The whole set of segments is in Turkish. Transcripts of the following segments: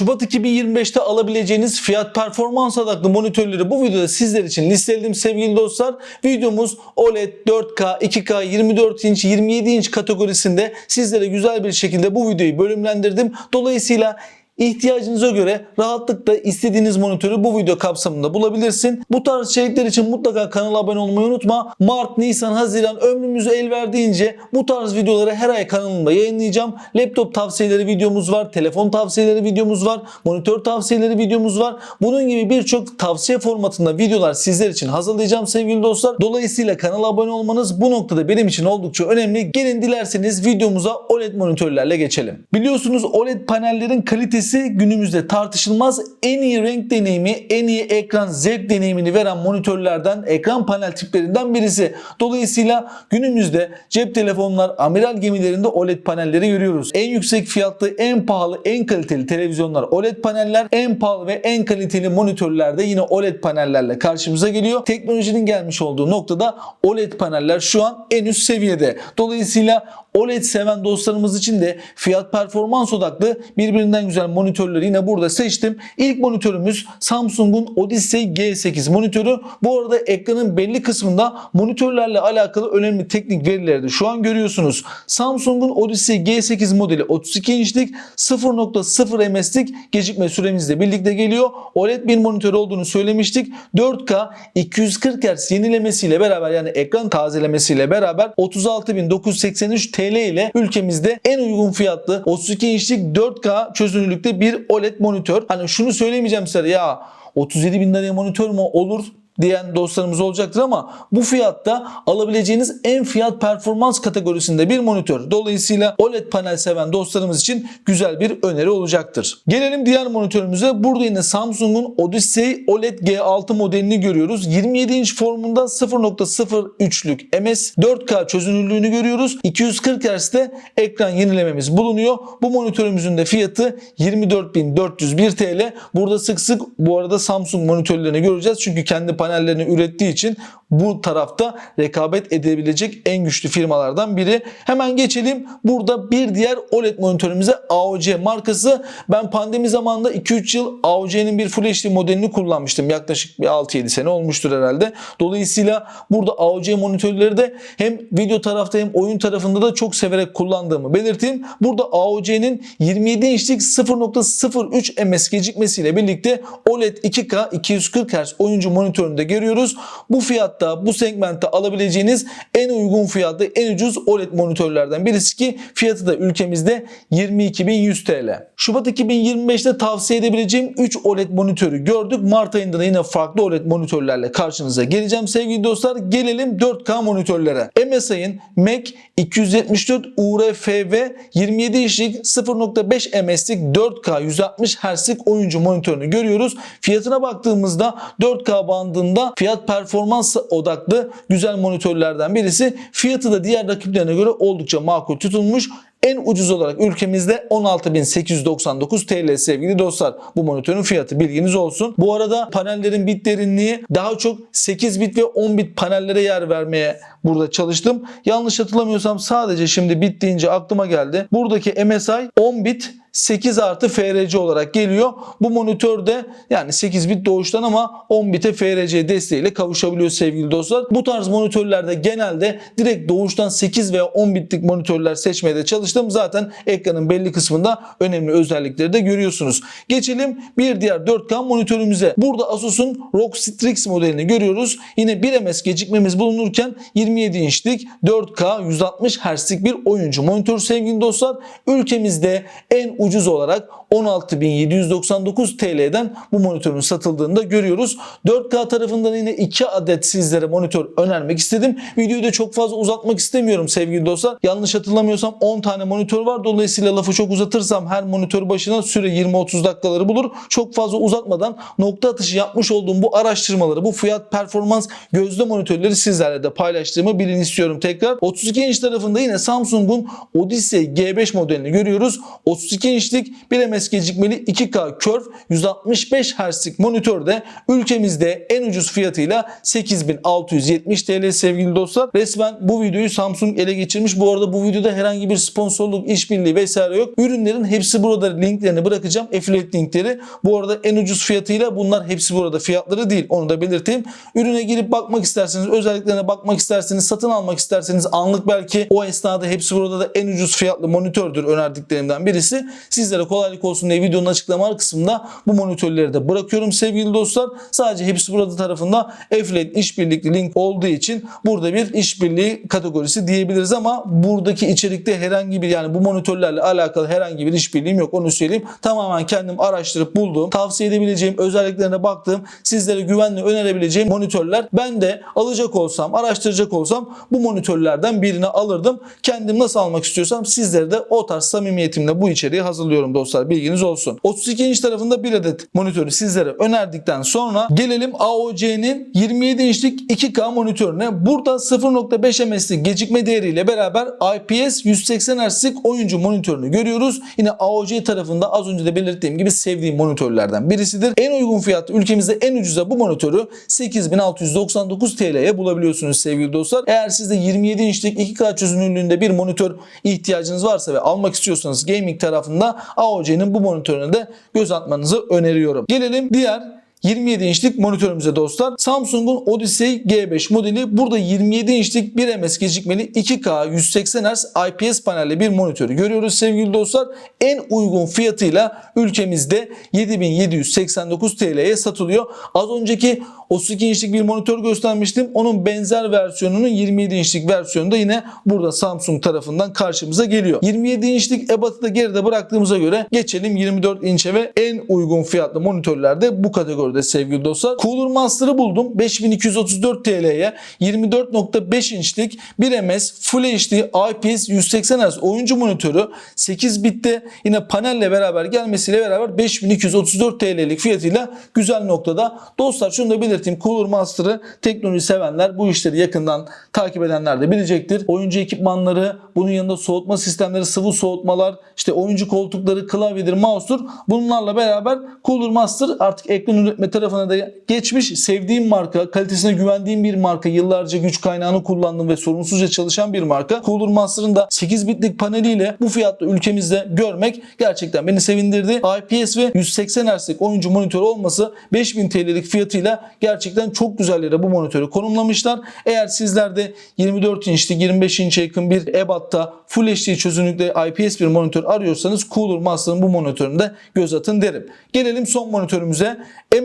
Şubat 2025'te alabileceğiniz fiyat performans odaklı monitörleri bu videoda sizler için listeledim sevgili dostlar. Videomuz OLED 4K, 2K, 24 inç, 27 inç kategorisinde sizlere güzel bir şekilde bu videoyu bölümlendirdim. Dolayısıyla İhtiyacınıza göre rahatlıkla istediğiniz monitörü bu video kapsamında bulabilirsin. Bu tarz içerikler için mutlaka kanala abone olmayı unutma. Mart, Nisan, Haziran ömrümüzü el verdiğince bu tarz videoları her ay kanalımda yayınlayacağım. Laptop tavsiyeleri videomuz var, telefon tavsiyeleri videomuz var, monitör tavsiyeleri videomuz var. Bunun gibi birçok tavsiye formatında videolar sizler için hazırlayacağım sevgili dostlar. Dolayısıyla kanala abone olmanız bu noktada benim için oldukça önemli. Gelin dilerseniz videomuza OLED monitörlerle geçelim. Biliyorsunuz OLED panellerin kalitesi günümüzde tartışılmaz en iyi renk deneyimi, en iyi ekran zevk deneyimini veren monitörlerden, ekran panel tiplerinden birisi. Dolayısıyla günümüzde cep telefonlar, amiral gemilerinde OLED panelleri görüyoruz. En yüksek fiyatlı, en pahalı, en kaliteli televizyonlar OLED paneller, en pahalı ve en kaliteli monitörlerde yine OLED panellerle karşımıza geliyor. Teknolojinin gelmiş olduğu noktada OLED paneller şu an en üst seviyede. Dolayısıyla OLED seven dostlarımız için de fiyat performans odaklı birbirinden güzel monitörleri yine burada seçtim. İlk monitörümüz Samsung'un Odyssey G8 monitörü. Bu arada ekranın belli kısmında monitörlerle alakalı önemli teknik verileri de şu an görüyorsunuz. Samsung'un Odyssey G8 modeli 32 inçlik 0.0 MS'lik gecikme süremizle birlikte geliyor. OLED bir monitör olduğunu söylemiştik. 4K 240 Hz yenilemesiyle beraber yani ekran tazelemesiyle beraber 36.983 TL ile ülkemizde en uygun fiyatlı 32 inçlik 4K çözünürlükte bir OLED monitör. Hani şunu söylemeyeceğim size ya 37 bin liraya monitör mü olur? Diyen dostlarımız olacaktır ama bu fiyatta alabileceğiniz en fiyat performans kategorisinde bir monitör. Dolayısıyla OLED panel seven dostlarımız için güzel bir öneri olacaktır. Gelelim diğer monitörümüze. Burada yine Samsung'un Odyssey OLED G6 modelini görüyoruz. 27 inç formunda 0.03'lük MS 4K çözünürlüğünü görüyoruz. 240 Hz'de ekran yenilememiz bulunuyor. Bu monitörümüzün de fiyatı 24.401 TL. Burada sık sık bu arada Samsung monitörlerini göreceğiz. Çünkü kendi panellerini ürettiği için bu tarafta rekabet edebilecek en güçlü firmalardan biri. Hemen geçelim. Burada bir diğer OLED monitörümüze AOC markası. Ben pandemi zamanında 2-3 yıl AOC'nin bir Full HD modelini kullanmıştım. Yaklaşık bir 6-7 sene olmuştur herhalde. Dolayısıyla burada AOC monitörleri de hem video tarafta hem oyun tarafında da çok severek kullandığımı belirteyim. Burada AOC'nin 27 inçlik 0.03 ms gecikmesiyle birlikte OLED 2K 240 Hz oyuncu monitöründe görüyoruz. Bu fiyatta bu segmentte alabileceğiniz en uygun fiyatlı en ucuz OLED monitörlerden birisi ki fiyatı da ülkemizde 22.100 TL. Şubat 2025'te tavsiye edebileceğim 3 OLED monitörü gördük. Mart ayında da yine farklı OLED monitörlerle karşınıza geleceğim sevgili dostlar. Gelelim 4K monitörlere. MSI'ın Mac 274 URFV 27 inçlik 0.5 MS'lik 4K 160 Hz'lik oyuncu monitörünü görüyoruz. Fiyatına baktığımızda 4K bandında fiyat performans odaklı güzel monitörlerden birisi. Fiyatı da diğer rakiplerine göre oldukça makul tutulmuş. En ucuz olarak ülkemizde 16.899 TL sevgili dostlar. Bu monitörün fiyatı bilginiz olsun. Bu arada panellerin bit derinliği daha çok 8 bit ve 10 bit panellere yer vermeye burada çalıştım. Yanlış hatırlamıyorsam sadece şimdi bit deyince aklıma geldi. Buradaki MSI 10 bit 8 artı FRC olarak geliyor. Bu monitörde yani 8 bit doğuştan ama 10 bite FRC desteğiyle kavuşabiliyor sevgili dostlar. Bu tarz monitörlerde genelde direkt doğuştan 8 veya 10 bitlik monitörler seçmeye de çalıştım. Zaten ekranın belli kısmında önemli özellikleri de görüyorsunuz. Geçelim bir diğer 4K monitörümüze. Burada Asus'un ROG Strix modelini görüyoruz. Yine 1 ms gecikmemiz bulunurken 27 inçlik 4K 160 Hz'lik bir oyuncu monitör sevgili dostlar. Ülkemizde en ucuz olarak 16.799 TL'den bu monitörün satıldığını da görüyoruz. 4K tarafından yine 2 adet sizlere monitör önermek istedim. Videoyu da çok fazla uzatmak istemiyorum sevgili dostlar. Yanlış hatırlamıyorsam 10 tane monitör var. Dolayısıyla lafı çok uzatırsam her monitör başına süre 20-30 dakikaları bulur. Çok fazla uzatmadan nokta atışı yapmış olduğum bu araştırmaları, bu fiyat performans gözde monitörleri sizlerle de paylaştığımı bilin istiyorum tekrar. 32 inç tarafında yine Samsung'un Odyssey G5 modelini görüyoruz. 32 32 inçlik 1 ms gecikmeli 2K Curve 165 Hz'lik monitörde ülkemizde en ucuz fiyatıyla 8670 TL sevgili dostlar. Resmen bu videoyu Samsung ele geçirmiş. Bu arada bu videoda herhangi bir sponsorluk, işbirliği vesaire yok. Ürünlerin hepsi burada linklerini bırakacağım. Affiliate linkleri. Bu arada en ucuz fiyatıyla bunlar hepsi burada fiyatları değil. Onu da belirteyim. Ürüne girip bakmak isterseniz, özelliklerine bakmak isterseniz, satın almak isterseniz anlık belki o esnada hepsi burada da en ucuz fiyatlı monitördür önerdiklerimden birisi. Sizlere kolaylık olsun diye videonun açıklama kısmında bu monitörleri de bırakıyorum sevgili dostlar. Sadece hepsi burada tarafında Affiliate işbirlikli link olduğu için burada bir işbirliği kategorisi diyebiliriz ama buradaki içerikte herhangi bir yani bu monitörlerle alakalı herhangi bir işbirliğim yok onu söyleyeyim. Tamamen kendim araştırıp bulduğum, tavsiye edebileceğim, özelliklerine baktığım, sizlere güvenle önerebileceğim monitörler. Ben de alacak olsam, araştıracak olsam bu monitörlerden birini alırdım. Kendim nasıl almak istiyorsam sizlere de o tarz samimiyetimle bu içeriği hazırlıyorum dostlar. Bilginiz olsun. 32 inç tarafında bir adet monitörü sizlere önerdikten sonra gelelim AOC'nin 27 inçlik 2K monitörüne. Burada 0.5 MS'lik gecikme değeriyle beraber IPS 180 Hz'lik oyuncu monitörünü görüyoruz. Yine AOC tarafında az önce de belirttiğim gibi sevdiğim monitörlerden birisidir. En uygun fiyatlı ülkemizde en ucuza bu monitörü 8699 TL'ye bulabiliyorsunuz sevgili dostlar. Eğer sizde 27 inçlik 2K çözünürlüğünde bir monitör ihtiyacınız varsa ve almak istiyorsanız gaming tarafında AOC'nin bu monitörüne de göz atmanızı öneriyorum. Gelelim diğer 27 inçlik monitörümüze dostlar. Samsung'un Odyssey G5 modeli burada 27 inçlik 1 ms gecikmeli 2K 180 Hz IPS panelli bir monitörü görüyoruz sevgili dostlar. En uygun fiyatıyla ülkemizde 7789 TL'ye satılıyor. Az önceki 32 inçlik bir monitör göstermiştim. Onun benzer versiyonunun 27 inçlik versiyonu da yine burada Samsung tarafından karşımıza geliyor. 27 inçlik ebatı da geride bıraktığımıza göre geçelim 24 inçe ve en uygun fiyatlı monitörlerde bu kategoride sevgili dostlar. Cooler Master'ı buldum. 5234 TL'ye 24.5 inçlik 1 ms Full HD IPS 180 Hz oyuncu monitörü 8 bitte yine panelle beraber gelmesiyle beraber 5234 TL'lik fiyatıyla güzel noktada. Dostlar şunu da belirteyim. Cooler Master'ı teknoloji sevenler bu işleri yakından takip edenler de bilecektir. Oyuncu ekipmanları, bunun yanında soğutma sistemleri, sıvı soğutmalar, işte oyuncu koltukları, klavyedir, mouse'dur. Bunlarla beraber Cooler Master artık ekran üretme tarafına da geçmiş. Sevdiğim marka, kalitesine güvendiğim bir marka. Yıllarca güç kaynağını kullandım ve sorunsuzca çalışan bir marka. Cooler Master'ın da 8 bitlik paneliyle bu fiyatta ülkemizde görmek gerçekten beni sevindirdi. IPS ve 180 Hz'lik oyuncu monitörü olması 5000 TL'lik fiyatıyla gerçekten çok güzel yere bu monitörü konumlamışlar. Eğer sizler de 24 inçlik 25 inçe yakın bir ebatta Full HD çözünürlükte IPS bir monitör arıyorsanız Cooler Master'ın bu monitöründe göz atın derim. Gelelim son monitörümüze.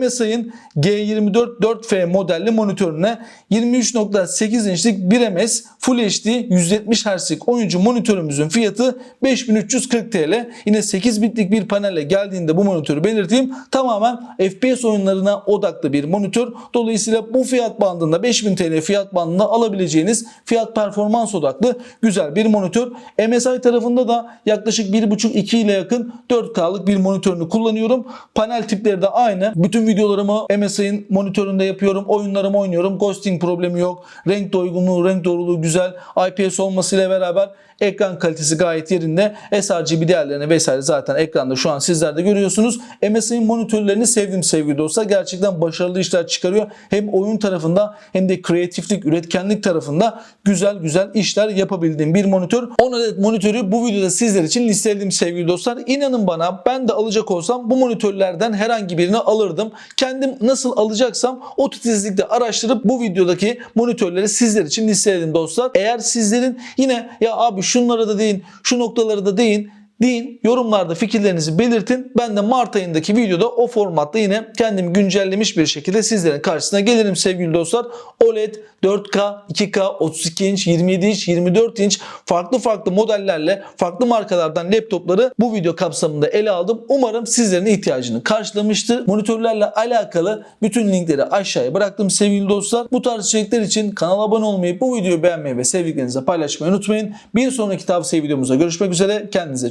MSI'ın G24 4F modelli monitörüne 23.8 inçlik 1 ms Full HD 170 Hz'lik oyuncu monitörümüzün fiyatı 5340 TL. Yine 8 bitlik bir panelle geldiğinde bu monitörü belirteyim. Tamamen FPS oyunlarına odaklı bir monitör. Dolayısıyla bu fiyat bandında 5000 TL fiyat bandında alabileceğiniz fiyat performans odaklı güzel bir monitör. MSI tarafında da yaklaşık 1.5-2 ile yakın 4K'lık bir monitörünü kullanıyorum. Panel tipleri de aynı. Bütün videolarımı MSI'nin monitöründe yapıyorum. Oyunlarımı oynuyorum. Ghosting problemi yok. Renk doygunluğu, renk doğruluğu güzel. IPS olmasıyla beraber ekran kalitesi gayet yerinde. sRGB değerlerini vesaire zaten ekranda şu an sizler de görüyorsunuz. MSI'nin monitörlerini sevdim sevgili dostlar. Gerçekten başarılı işler çıkarıyor. Hem oyun tarafında hem de kreatiflik, üretkenlik tarafında güzel güzel işler yapabildiğim bir monitör. 10 adet monitörü bu videoda sizler için listeledim sevgili dostlar. İnanın bana ben de alacak olsam bu monitörlerden herhangi birini alırdım. Kendim nasıl alacaksam o titizlikle araştırıp bu videodaki monitörleri sizler için listeledim dostlar. Eğer sizlerin yine ya abi şunlara da deyin, şu noktaları da deyin deyin. Yorumlarda fikirlerinizi belirtin. Ben de Mart ayındaki videoda o formatta yine kendimi güncellemiş bir şekilde sizlerin karşısına gelirim sevgili dostlar. OLED, 4K, 2K, 32 inç, 27 inç, 24 inç farklı farklı modellerle farklı markalardan laptopları bu video kapsamında ele aldım. Umarım sizlerin ihtiyacını karşılamıştır. Monitörlerle alakalı bütün linkleri aşağıya bıraktım sevgili dostlar. Bu tarz içerikler için kanala abone olmayı, bu videoyu beğenmeyi ve sevdiklerinizle paylaşmayı unutmayın. Bir sonraki tavsiye videomuzda görüşmek üzere. Kendinize